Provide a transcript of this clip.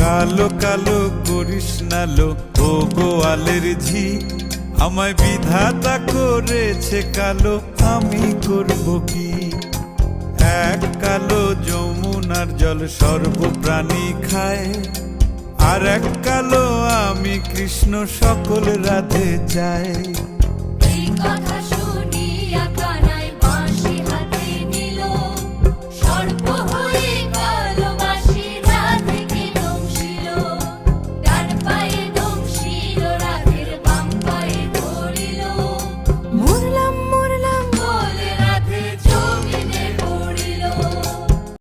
কালো কালো করিস নালো ও গোয়ালের ঝি, আমায় বিধাতা করেছে কালো। আমি করব কি? এক কালো যমুনার জল সর্বপ্রাণী খায়, আর এক কালো আমি কৃষ্ণ সকল রাধে চাই। কথা